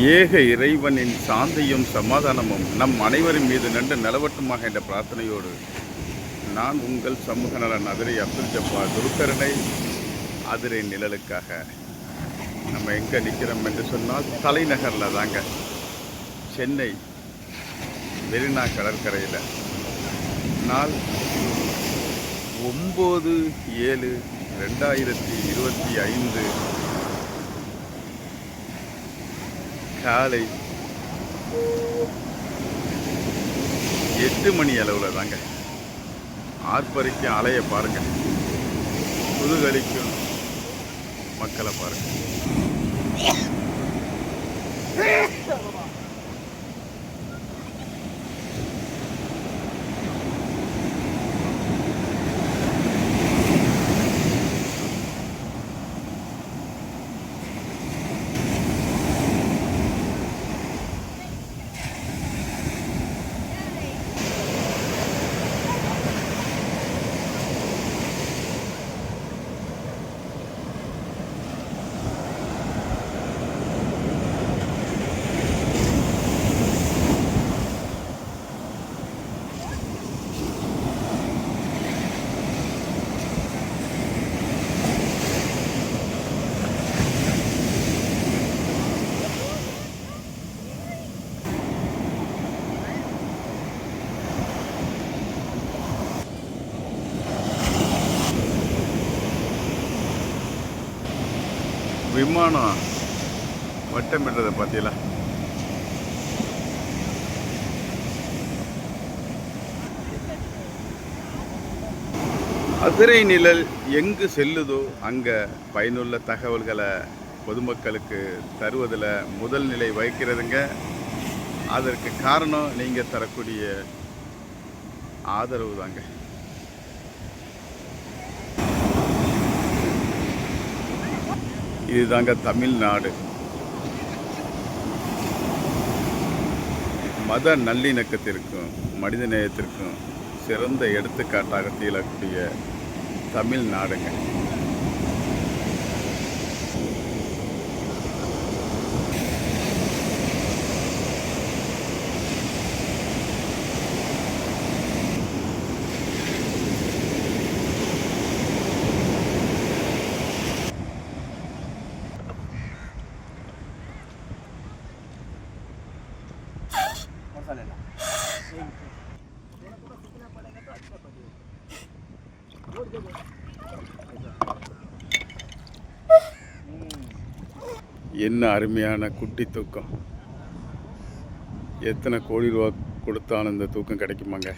ஏக இறைவனின் சாந்தியும் சமாதானமும் நம் அனைவரின் மீது நின்று நிலவட்டுமாக என்ற பிரார்த்தனையோடு நான் உங்கள் சமூக நல அதிரை அப்துல் ஜப்பா துருக்கரணை அதிரை நிழலுக்காக. நம்ம எங்கே நிற்கிறோம் என்று சொன்னால் தலைநகரில் தாங்க. சென்னை மெரினா கடற்கரையில். நாள் ஒம்பது ஏழு ரெண்டாயிரத்தி இருபத்தி ஐந்து. காலை எட்டு மணி அளவில் தாங்க. ஆர்ப்பரிக்கும் அலையை பாருங்கள் புதுகளிக்கும் மக்களை பாருங்கள் விமானம் வட்டம் விடுறதை பார்த்தீங்களா? அதிரை நிழல் எங்கு செல்லுதோ அங்கே பயனுள்ள தகவல்களை பொதுமக்களுக்கு தருவதில் முதல் நிலை வகிக்கிறதுங்க. அதற்கு காரணம் நீங்கள் தரக்கூடிய ஆதரவு தாங்க. இதுதாங்க தமிழ்நாடு. மத நல்லிணக்கத்திற்கும் மனித நேயத்திற்கும் சிறந்த எடுத்துக்காட்டாக திகழக்கூடிய தமிழ்நாடுங்க. என்ன அருமையான குட்டி தூக்கம். எத்தனை கோடி ரூபா கொடுத்தாலும் இந்த தூக்கம் கிடைக்குமாங்க?